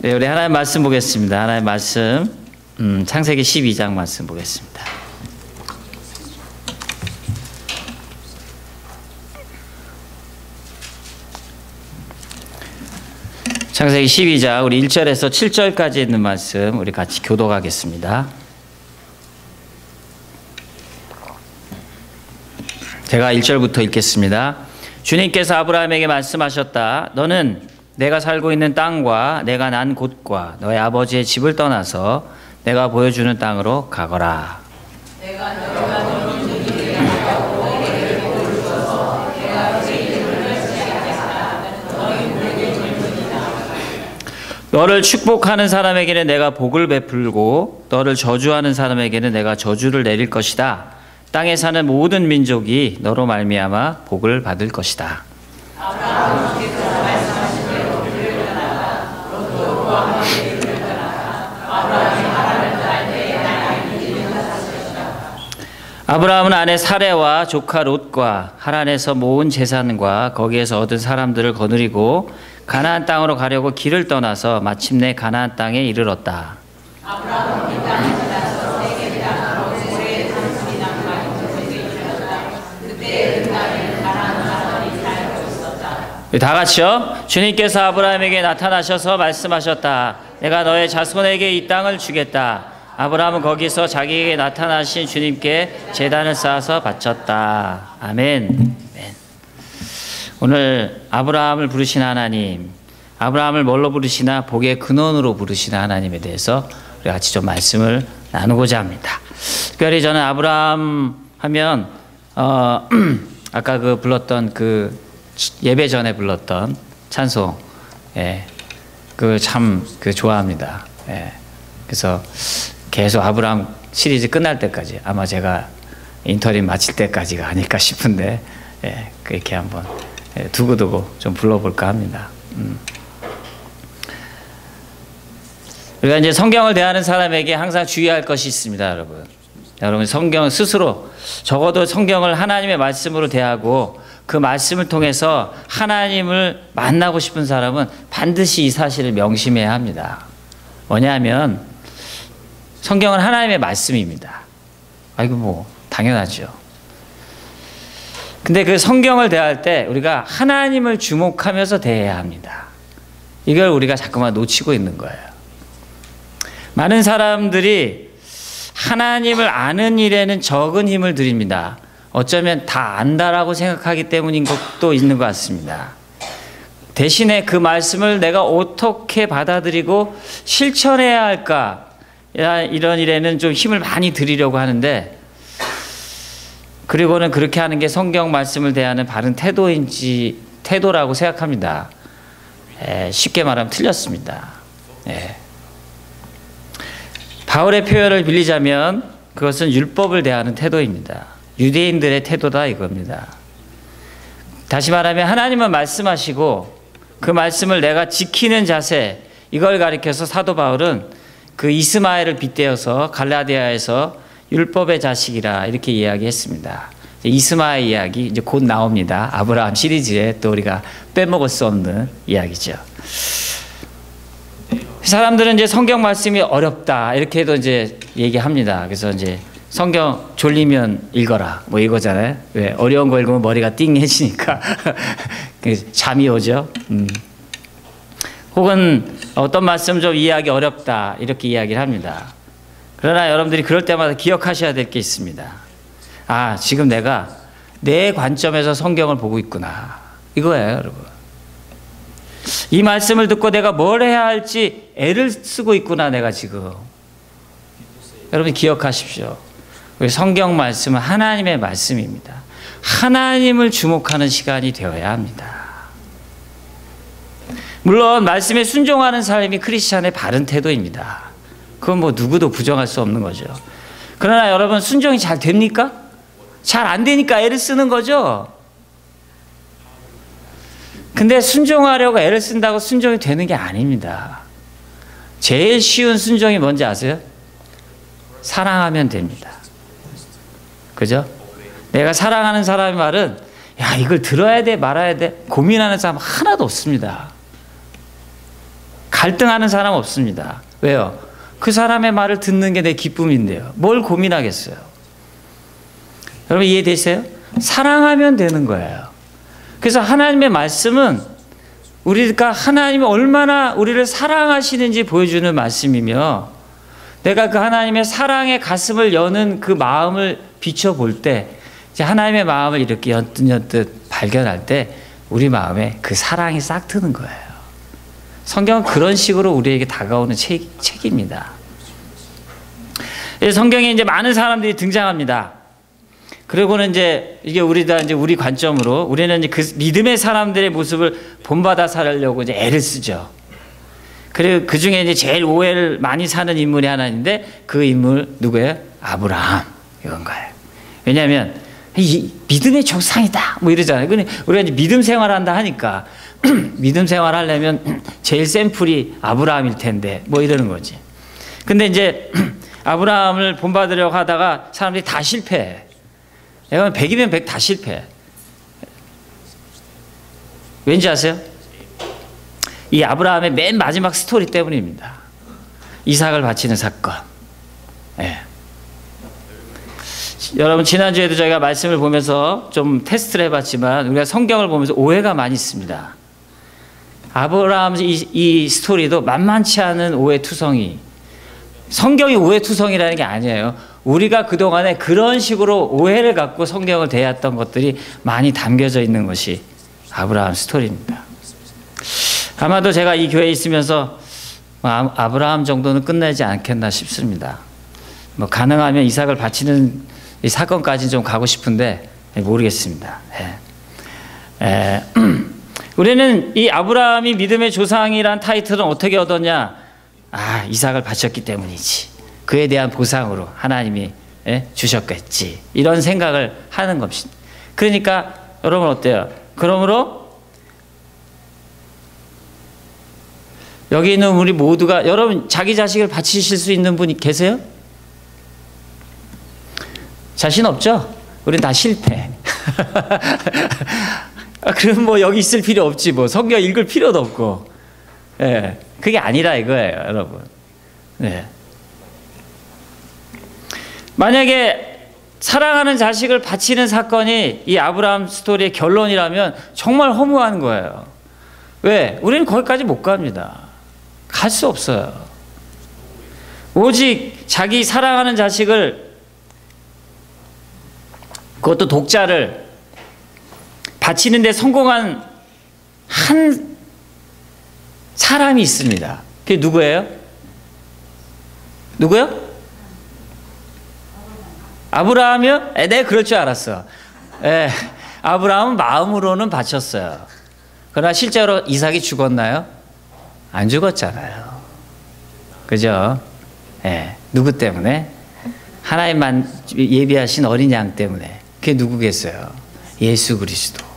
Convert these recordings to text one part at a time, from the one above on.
네, 우리 하나님 말씀 보겠습니다. 하나님 말씀, 음, 창세기 12장 말씀 보겠습니다. 창세기 12장 우리 1절에서 7절까지 있는 말씀 우리 같이 교독하겠습니다. 제가 1절부터 읽겠습니다. 주님께서 아브라함에게 말씀하셨다. 너는 내가 살고 있는 땅과 내가 난 곳과 너의 아버지의 집을 떠나서 내가 보여주는 땅으로 가거라. 너를 축복하는 사람에게는 내가 복을 베풀고 너를 저주하는 사람에게는 내가 저주를 내릴 것이다. 땅에 사는 모든 민족이 너로 말미암아 복을 받을 것이다. 아브라함 은 아내 사레와 조카 롯과 하란에서 모은 재산과 거기에서 얻은 사람들을 거느리고 가나안 땅으로 가려고 길을 떠나서 마침내 가나안 땅에 이르렀다. 다 같이요. 주님께서 아브라함에게 나타나셔서 말씀하셨다. 내가 너의 자손에게 이 땅을 주겠다. 아브라함은 거기서 자기에게 나타나신 주님께 재단을 쌓아서 바쳤다. 아멘. 오늘 아브라함을 부르신 하나님, 아브라함을 뭘로 부르시나 복의 근원으로 부르시는 하나님에 대해서 우리 같이 좀 말씀을 나누고자 합니다. 특별히 저는 아브라함 하면 어, 아까 그 불렀던 그 예배 전에 불렀던 찬송, 예, 그 참그 좋아합니다. 예, 그래서 계속 아브라함 시리즈 끝날 때까지 아마 제가 인터뷰 마칠 때까지가 아닐까 싶은데 예, 그렇게 한번 예, 두고두고 좀 불러볼까 합니다. 음. 우리가 이제 성경을 대하는 사람에게 항상 주의할 것이 있습니다, 여러분. 여러분 성경 스스로 적어도 성경을 하나님의 말씀으로 대하고 그 말씀을 통해서 하나님을 만나고 싶은 사람은 반드시 이 사실을 명심해야 합니다. 뭐냐면 성경은 하나님의 말씀입니다. 아이고 뭐 당연하죠. 근데 그 성경을 대할 때 우리가 하나님을 주목하면서 대해야 합니다. 이걸 우리가 자꾸만 놓치고 있는 거예요. 많은 사람들이 하나님을 아는 일에는 적은 힘을 들입니다. 어쩌면 다 안다라고 생각하기 때문인 것도 있는 것 같습니다. 대신에 그 말씀을 내가 어떻게 받아들이고 실천해야 할까 이런 일에는 좀 힘을 많이 들이려고 하는데 그리고는 그렇게 하는 게 성경 말씀을 대하는 바른 태도인지 태도라고 생각합니다. 에, 쉽게 말하면 틀렸습니다. 에. 바울의 표현을 빌리자면 그것은 율법을 대하는 태도입니다. 유대인들의 태도다 이겁니다. 다시 말하면 하나님은 말씀하시고 그 말씀을 내가 지키는 자세 이걸 가리켜서 사도 바울은 그 이스마엘을 빗대어서 갈라디아에서 율법의 자식이라 이렇게 이야기했습니다. 이스마엘 이야기 이제 곧 나옵니다. 아브라함 시리즈에 또 우리가 빼먹을 수 없는 이야기죠. 사람들은 이제 성경 말씀이 어렵다 이렇게도 이제 얘기합니다. 그래서 이제 성경 졸리면 읽어라 뭐 이거잖아요. 왜 어려운 거 읽으면 머리가 띵해지니까 잠이 오죠. 음. 혹은 어떤 말씀 좀 이해하기 어렵다 이렇게 이야기를 합니다. 그러나 여러분들이 그럴 때마다 기억하셔야 될 게 있습니다. 아 지금 내가 내 관점에서 성경을 보고 있구나 이거예요, 여러분. 이 말씀을 듣고 내가 뭘 해야 할지 애를 쓰고 있구나 내가 지금. 여러분 기억하십시오. 우리 성경 말씀은 하나님의 말씀입니다. 하나님을 주목하는 시간이 되어야 합니다. 물론 말씀에 순종하는 삶이 크리스찬의 바른 태도입니다. 그건 뭐 누구도 부정할 수 없는 거죠. 그러나 여러분 순종이 잘 됩니까? 잘 안 되니까 애를 쓰는 거죠. 근데 순종하려고 애를 쓴다고 순종이 되는 게 아닙니다. 제일 쉬운 순종이 뭔지 아세요? 사랑하면 됩니다. 그죠? 내가 사랑하는 사람의 말은 야 이걸 들어야 돼 말아야 돼 고민하는 사람 하나도 없습니다. 갈등하는 사람 없습니다. 왜요? 그 사람의 말을 듣는 게 내 기쁨인데요. 뭘 고민하겠어요? 여러분 이해되세요? 사랑하면 되는 거예요. 그래서 하나님의 말씀은 우리가 하나님이 얼마나 우리를 사랑하시는지 보여주는 말씀이며 내가 그 하나님의 사랑의 가슴을 여는 그 마음을 비춰볼 때 하나님의 마음을 이렇게 연뜻연뜻 발견할 때 우리 마음에 그 사랑이 싹 트는 거예요. 성경은 그런 식으로 우리에게 다가오는 책, 책입니다. 성경에 이제 많은 사람들이 등장합니다. 그리고는 이제 이게 우리다 이제 우리 관점으로 우리는 이제 그 믿음의 사람들의 모습을 본받아 살려고 이제 애를 쓰죠. 그리고 그 중에 이제 제일 오해를 많이 사는 인물이 하나 있는데 그 인물 누구예요? 아브라함 이건 거예요. 왜냐하면 이 믿음의 조상이다 뭐 이러잖아요. 근데 우리가 이제 믿음 생활한다 하니까 믿음 생활 하려면 제일 샘플이 아브라함일 텐데 뭐 이러는 거지. 근데 이제 아브라함을 본받으려고 하다가 사람들이 다 실패해. 내가 100이면 100 다 실패해. 왠지 아세요? 이 아브라함의 맨 마지막 스토리 때문입니다. 이삭을 바치는 사건. 네. 여러분 지난주에도 저희가 말씀을 보면서 좀 테스트를 해봤지만 우리가 성경을 보면서 오해가 많이 있습니다. 아브라함 이, 이 스토리도 만만치 않은 오해 투성이. 성경이 오해 투성이라는 게 아니에요. 우리가 그동안에 그런 식으로 오해를 갖고 성경을 대했던 것들이 많이 담겨져 있는 것이 아브라함 스토리입니다. 아마도 제가 이 교회에 있으면서 뭐 아브라함 정도는 끝나지 않겠나 싶습니다. 뭐 가능하면 이삭을 바치는 이 사건까지 좀 가고 싶은데 모르겠습니다. 예. 에, 우리는 이 아브라함이 믿음의 조상이란 타이틀은 어떻게 얻었냐? 아, 이삭을 바쳤기 때문이지. 그에 대한 보상으로 하나님이 예? 주셨겠지. 이런 생각을 하는 것입니다. 그러니까 여러분 어때요? 그러므로 여기 있는 우리 모두가 여러분 자기 자식을 바치실 수 있는 분이 계세요? 자신 없죠? 우린 다 실패. 아, 그럼 뭐 여기 있을 필요 없지. 뭐 성경 읽을 필요도 없고. 예. 그게 아니라 이거예요 여러분. 네. 만약에 사랑하는 자식을 바치는 사건이 이 아브라함 스토리의 결론이라면 정말 허무한 거예요. 왜? 우리는 거기까지 못 갑니다. 갈 수 없어요. 오직 자기 사랑하는 자식을 그것도 독자를 바치는데 성공한 한 사람이 있습니다. 그게 누구예요? 누구요? 아브라함이요? 에, 네, 그럴 줄 알았어. 에, 아브라함은 마음으로는 바쳤어요. 그러나 실제로 이삭이 죽었나요? 안 죽었잖아요. 그죠? 예. 누구 때문에? 하나님만 예비하신 어린 양 때문에. 그게 누구겠어요? 예수 그리스도.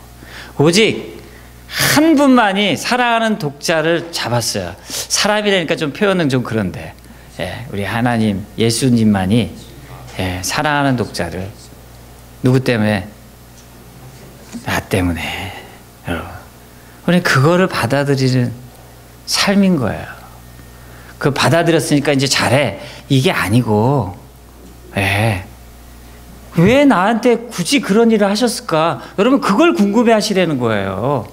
오직 한 분만이 사랑하는 독자를 잡았어요. 사람이라니까 좀 표현은 좀 그런데, 예, 우리 하나님, 예수님만이 예, 사랑하는 독자를 누구 때문에? 나 때문에. 여러분. 우리 그거를 받아들이는 삶인 거예요. 그 받아들였으니까 이제 잘해. 이게 아니고, 예. 왜 나한테 굳이 그런 일을 하셨을까? 여러분 그걸 궁금해 하시라는 거예요.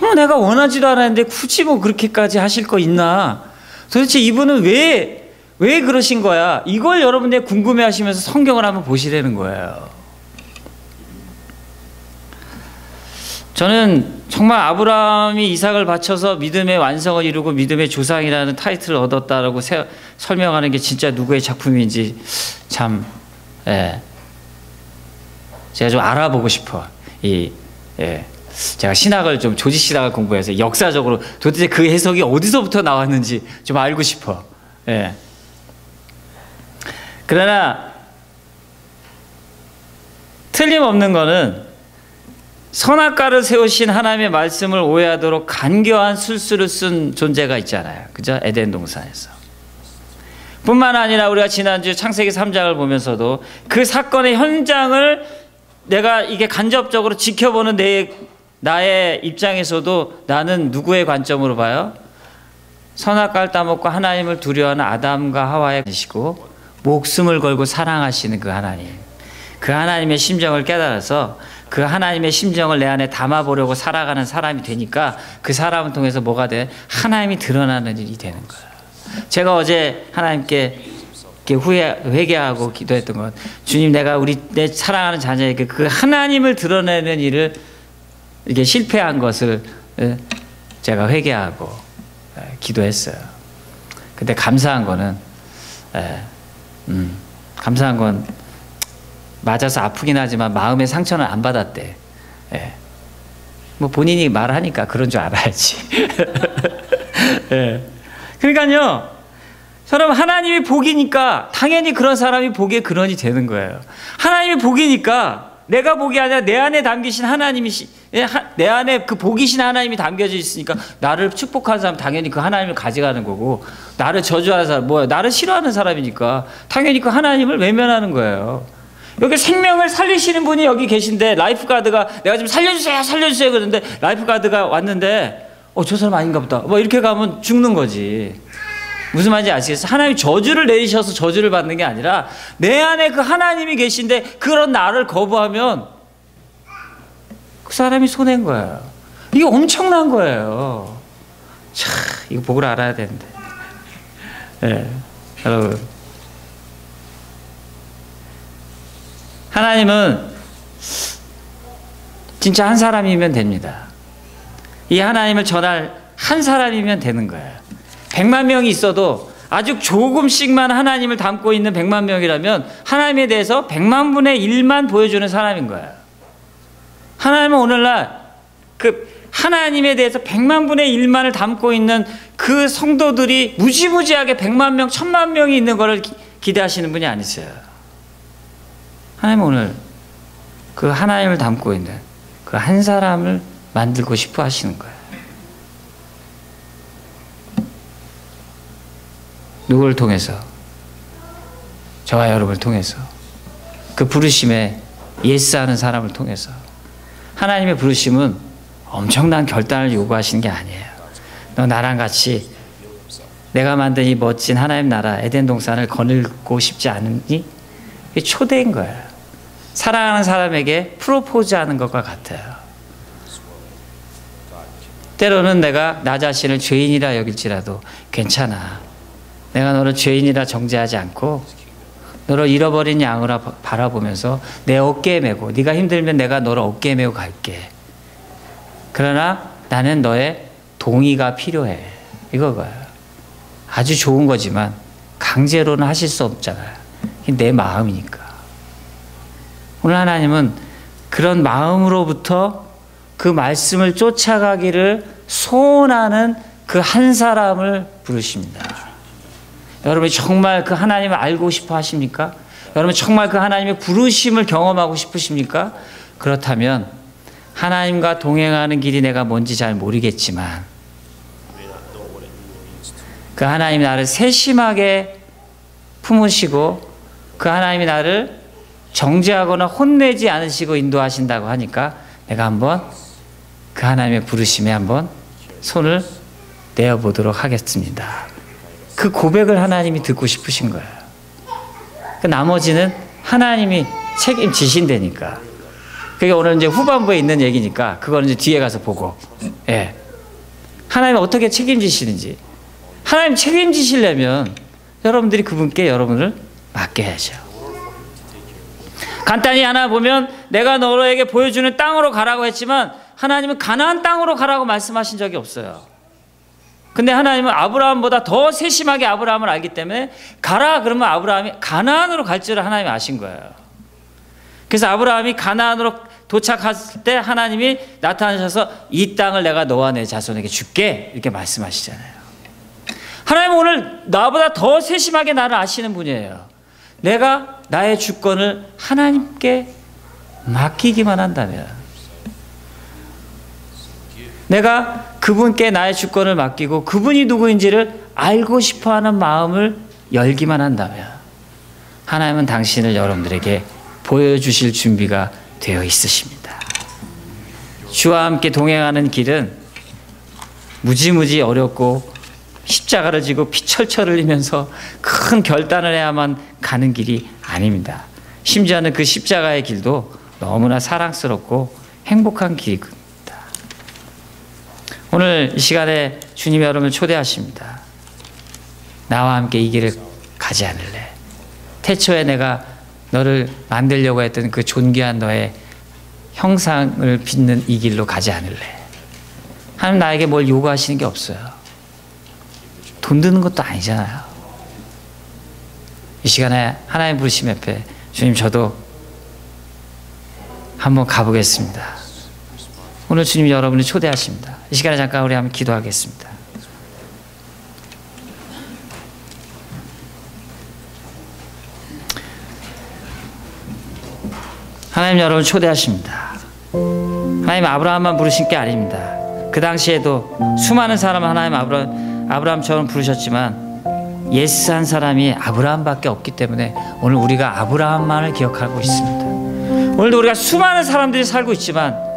어, 내가 원하지도 않았는데 굳이 뭐 그렇게까지 하실 거 있나? 도대체 이분은 왜, 왜 그러신 거야? 이걸 여러분들 궁금해 하시면서 성경을 한번 보시라는 거예요. 저는 정말 아브라함이 이삭을 바쳐서 믿음의 완성을 이루고 믿음의 조상이라는 타이틀을 얻었다라고 세, 설명하는 게 진짜 누구의 작품인지 참, 예, 제가 좀 알아보고 싶어. 이 예. 제가 신학을 좀 조지 신학을 공부해서 역사적으로 도대체 그 해석이 어디서부터 나왔는지 좀 알고 싶어. 예. 그러나 틀림없는 거는 선악과를 세우신 하나님의 말씀을 오해하도록 간교한 술수를 쓴 존재가 있잖아요. 그죠? 에덴 동산에서. 뿐만 아니라 우리가 지난주 창세기 3장을 보면서도 그 사건의 현장을 내가 이게 간접적으로 지켜보는 내 나의 입장에서도 나는 누구의 관점으로 봐요? 선악과를 따먹고 하나님을 두려워하는 아담과 하와의 시고 목숨을 걸고 사랑하시는 그 하나님. 그 하나님의 심정을 깨달아서 그 하나님의 심정을 내 안에 담아보려고 살아가는 사람이 되니까 그 사람을 통해서 뭐가 돼? 하나님이 드러나는 일이 되는 거예요. 제가 어제 하나님께 후회, 회개하고 기도했던 건 주님 내가 우리 내 사랑하는 자녀에게 그 하나님을 드러내는 일을 이게 실패한 것을 제가 회개하고 기도했어요. 근데 감사한 거는 음, 감사한 건 맞아서 아프긴 하지만 마음의 상처는 안 받았대. 예. 뭐 본인이 말하니까 그런 줄 알아야지. 예. 그러니까요. 여러분 하나님이 복이니까 당연히 그런 사람이 복에 근원이 되는 거예요. 하나님이 복이니까 내가 복이 아니라 내 안에 담기신 하나님이 예, 내 안에 그 복이신 하나님이 담겨져 있으니까 나를 축복하는 사람 당연히 그 하나님을 가져가는 거고 나를 저주하는 사람 뭐야 나를 싫어하는 사람이니까 당연히 그 하나님을 외면하는 거예요. 여기 생명을 살리시는 분이 여기 계신데 라이프 가드가 내가 좀 살려주세요 살려주세요 그러는데 라이프 가드가 왔는데 어 저 사람 아닌가 보다 뭐 이렇게 가면 죽는 거지 무슨 말인지 아시겠어요? 하나님 저주를 내리셔서 저주를 받는 게 아니라 내 안에 그 하나님이 계신데 그런 나를 거부하면 그 사람이 손해인 거예요. 이게 엄청난 거예요. 참, 이거 복을 알아야 되는데. 네, 여러분. 하나님은 진짜 한 사람이면 됩니다. 이 하나님을 전할 한 사람이면 되는 거예요. 100만 명이 있어도 아주 조금씩만 하나님을 담고 있는 100만 명이라면 하나님에 대해서 100만 분의 1만 보여주는 사람인 거예요. 하나님은 오늘날 그 하나님에 대해서 100만 분의 1만을 담고 있는 그 성도들이 무지무지하게 100만 명, 1000만 명이 있는 것을 기대하시는 분이 아니세요. 하나님은 오늘 그 하나님을 담고 있는 그 한 사람을 만들고 싶어 하시는 거예요. 누구를 통해서? 저와 여러분을 통해서. 그 부르심에 예스하는 사람을 통해서. 하나님의 부르심은 엄청난 결단을 요구하시는 게 아니에요. 너 나랑 같이 내가 만든 이 멋진 하나님 나라 에덴 동산을 거닐고 싶지 않으니? 초대인 거예요. 사랑하는 사람에게 프로포즈하는 것과 같아요. 때로는 내가 나 자신을 죄인이라 여길지라도 괜찮아. 내가 너를 죄인이라 정죄하지 않고 너를 잃어버린 양으로 바라보면서 내 어깨에 메고 네가 힘들면 내가 너를 어깨에 메고 갈게. 그러나 나는 너의 동의가 필요해. 이거가 아주 좋은 거지만 강제로는 하실 수 없잖아요. 내 마음이니까. 오늘 하나님은 그런 마음으로부터 그 말씀을 쫓아가기를 소원하는 그 한 사람을 부르십니다. 여러분이 정말 그 하나님을 알고 싶어 하십니까? 여러분 정말 그 하나님의 부르심을 경험하고 싶으십니까? 그렇다면 하나님과 동행하는 길이 내가 뭔지 잘 모르겠지만 그 하나님이 나를 세심하게 품으시고 그 하나님이 나를 정죄하거나 혼내지 않으시고 인도하신다고 하니까 내가 한번 그 하나님의 부르심에 한번 손을 내어 보도록 하겠습니다. 그 고백을 하나님이 듣고 싶으신 거예요. 그 나머지는 하나님이 책임지신다니까. 그게 오늘 이제 후반부에 있는 얘기니까 그거는 이제 뒤에 가서 보고. 예. 하나님 어떻게 책임지시는지. 하나님 책임지시려면 여러분들이 그분께 여러분을 맡겨야죠. 간단히 하나 보면 내가 너에게 보여주는 땅으로 가라고 했지만 하나님은 가나안 땅으로 가라고 말씀하신 적이 없어요. 근데 하나님은 아브라함보다 더 세심하게 아브라함을 알기 때문에 가라 그러면 아브라함이 가나안으로 갈 줄을 하나님이 아신 거예요. 그래서 아브라함이 가나안으로 도착했을 때 하나님이 나타나셔서 이 땅을 내가 너와 내 자손에게 줄게 이렇게 말씀하시잖아요. 하나님은 오늘 나보다 더 세심하게 나를 아시는 분이에요. 내가 나의 주권을 하나님께 맡기기만 한다면 내가 그분께 나의 주권을 맡기고 그분이 누구인지를 알고 싶어 하는 마음을 열기만 한다면 하나님은 당신을 여러분들에게 보여주실 준비가 되어 있으십니다. 주와 함께 동행하는 길은 무지무지 어렵고 십자가를 지고 피 철철 흘리면서 큰 결단을 해야만 가는 길이 아닙니다. 심지어는 그 십자가의 길도 너무나 사랑스럽고 행복한 길입니다. 오늘 이 시간에 주님 여러분을 초대하십니다. 나와 함께 이 길을 가지 않을래? 태초에 내가 너를 만들려고 했던 그 존귀한 너의 형상을 빚는 이 길로 가지 않을래? 하나님 나에게 뭘 요구하시는 게 없어요. 돈 드는 것도 아니잖아요. 이 시간에 하나님 부르심 앞에 주님 저도 한번 가보겠습니다. 오늘 주님 여러분을 초대하십니다. 이 시간에 잠깐 우리 한번 기도하겠습니다. 하나님 여러분 초대하십니다. 하나님 아브라함만 부르신 게 아닙니다. 그 당시에도 수많은 사람 하나님 아브라함, 아브라함처럼 부르셨지만 예스 한 사람이 아브라함밖에 없기 때문에 오늘 우리가 아브라함만을 기억하고 있습니다. 오늘도 우리가 수많은 사람들이 살고 있지만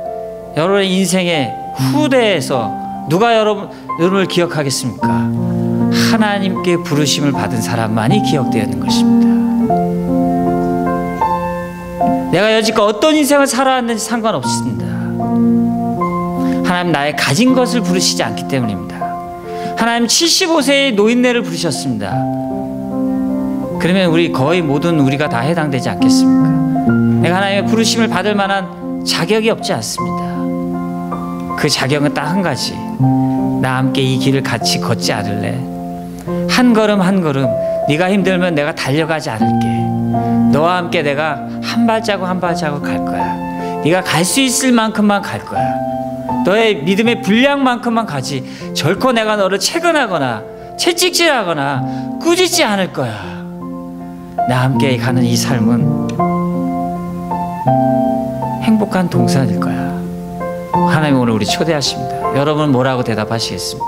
여러분의 인생의 후대에서 누가 여러분, 여러분을 기억하겠습니까? 하나님께 부르심을 받은 사람만이 기억되는 것입니다. 내가 여지껏 어떤 인생을 살아왔는지 상관없습니다. 하나님 나의 가진 것을 부르시지 않기 때문입니다. 하나님 75세의 노인네를 부르셨습니다. 그러면 우리 거의 모든 우리가 다 해당되지 않겠습니까? 내가 하나님의 부르심을 받을 만한 자격이 없지 않습니다. 그 자격은 딱 한 가지. 나 함께 이 길을 같이 걷지 않을래. 한 걸음 한 걸음 네가 힘들면 내가 달려가지 않을게. 너와 함께 내가 한 발자국 한 발자국 갈 거야. 네가 갈 수 있을 만큼만 갈 거야. 너의 믿음의 분량만큼만 가지. 결코 내가 너를 채근하거나 채찍질하거나 꾸짖지 않을 거야. 나 함께 가는 이 삶은 행복한 동산일 거야. 하나님 오늘 우리 초대하십니다. 여러분 뭐라고 대답하시겠습니까?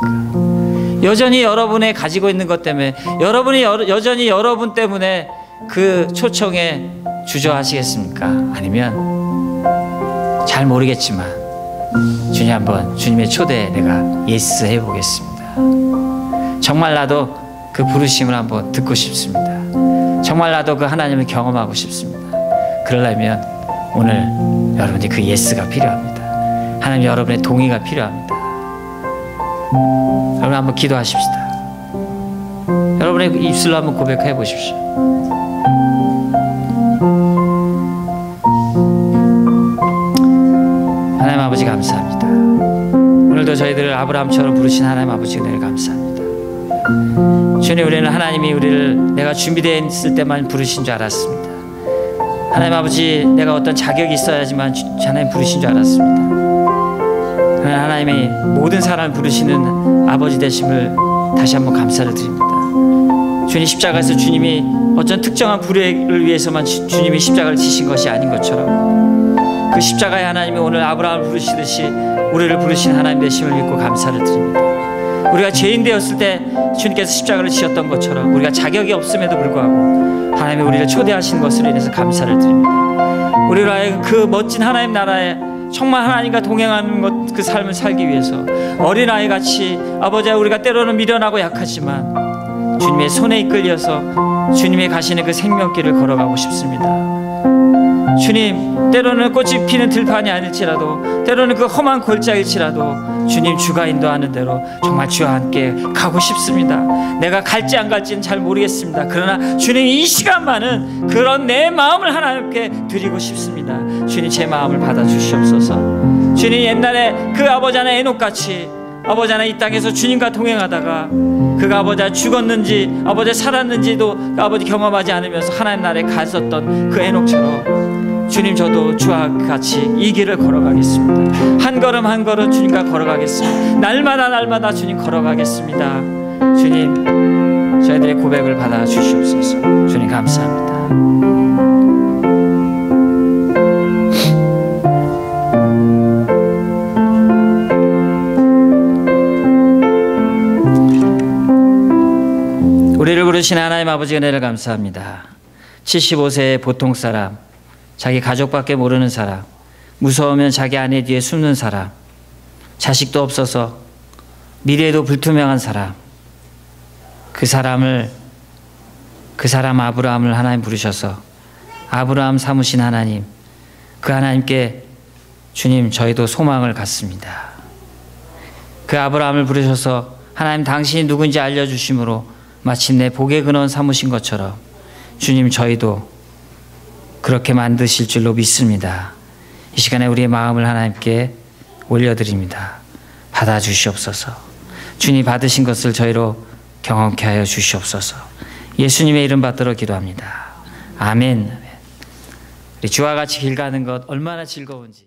여전히 여러분의 가지고 있는 것 때문에 여러분이 여, 전히 여러분 때문에 그 초청에 주저하시겠습니까? 아니면 잘 모르겠지만 주님 한번 주님의 초대에 내가 예스 해보겠습니다. 정말 나도 그 부르심을 한번 듣고 싶습니다. 정말 나도 그 하나님을 경험하고 싶습니다. 그러려면 오늘 여러분이 그 예스가 필요합니다. 하나님 여러분의 동의가 필요합니다. 여러분 한번 기도하십시다. 여러분의 입술로 한번 고백해 보십시오. 하나님 아버지 감사합니다. 오늘도 저희들을 아브라함처럼 부르신 하나님 아버지 은혜를 감사합니다. 주님 우리는 하나님이 우리를 내가 준비되어 있을 때만 부르신 줄 알았습니다. 하나님 아버지 내가 어떤 자격이 있어야지만 하나님 부르신 줄 알았습니다. 하나님이 모든 사람을 부르시는 아버지 되심을 다시 한번 감사를 드립니다. 주님 십자가에서 주님이 어떤 특정한 불의를 위해서만 주, 님이 십자가를 지신 것이 아닌 것처럼 그 십자가의 하나님이 오늘 아브라함을 부르시듯이 우리를 부르신 하나님 되심을 믿고 감사를 드립니다. 우리가 죄인 되었을 때 주님께서 십자가를 지셨던 것처럼 우리가 자격이 없음에도 불구하고 하나님이 우리를 초대하신 것으로 인해서 감사를 드립니다. 우리로 하여금 그 멋진 하나님 나라에 정말 하나님과 동행하는 것 그 삶을 살기 위해서 어린아이 같이 아버지 우리가 때로는 미련하고 약하지만 주님의 손에 이끌려서 주님의 가시는 그 생명길을 걸어가고 싶습니다. 주님 때로는 꽃이 피는 들판이 아닐지라도 때로는 그 험한 골짜기일지라도 주님 주가 인도하는 대로 정말 주와 함께 가고 싶습니다. 내가 갈지 안 갈지는 잘 모르겠습니다. 그러나 주님 이 시간만은 그런 내 마음을 하나님께 드리고 싶습니다. 주님 제 마음을 받아 주시옵소서. 주님 옛날에 그 아버지 하나 에녹같이 아버지 하나 이 땅에서 주님과 동행하다가 그가 아버지 죽었는지 아버지 살았는지도 그 아버지 경험하지 않으면서 하나님 나라에 갔었던 그 에녹처럼 주님 저도 주와 같이 이 길을 걸어가겠습니다. 한 걸음 한 걸음 주님과 걸어가겠습니다. 날마다 날마다 주님 걸어가겠습니다. 주님 저희들의 고백을 받아 주시옵소서. 주님 감사합니다. 우리를 부르신 하나님 아버지 은혜를 감사합니다. 75세의 보통 사람, 자기 가족밖에 모르는 사람, 무서우면 자기 아내 뒤에 숨는 사람, 자식도 없어서 미래도 불투명한 사람, 그 사람을 그 사람 아브라함을 하나님 부르셔서 아브라함 삼으신 하나님 그 하나님께 주님 저희도 소망을 갖습니다. 그 아브라함을 부르셔서 하나님 당신이 누군지 알려주심으로 마침내 복의 근원 삼으신 것처럼 주님 저희도 그렇게 만드실 줄로 믿습니다. 이 시간에 우리의 마음을 하나님께 올려드립니다. 받아주시옵소서. 주님 받으신 것을 저희로 경험케 하여 주시옵소서. 예수님의 이름 받들어 기도합니다. 아멘. 우리 주와 같이 길 가는 것 얼마나 즐거운지.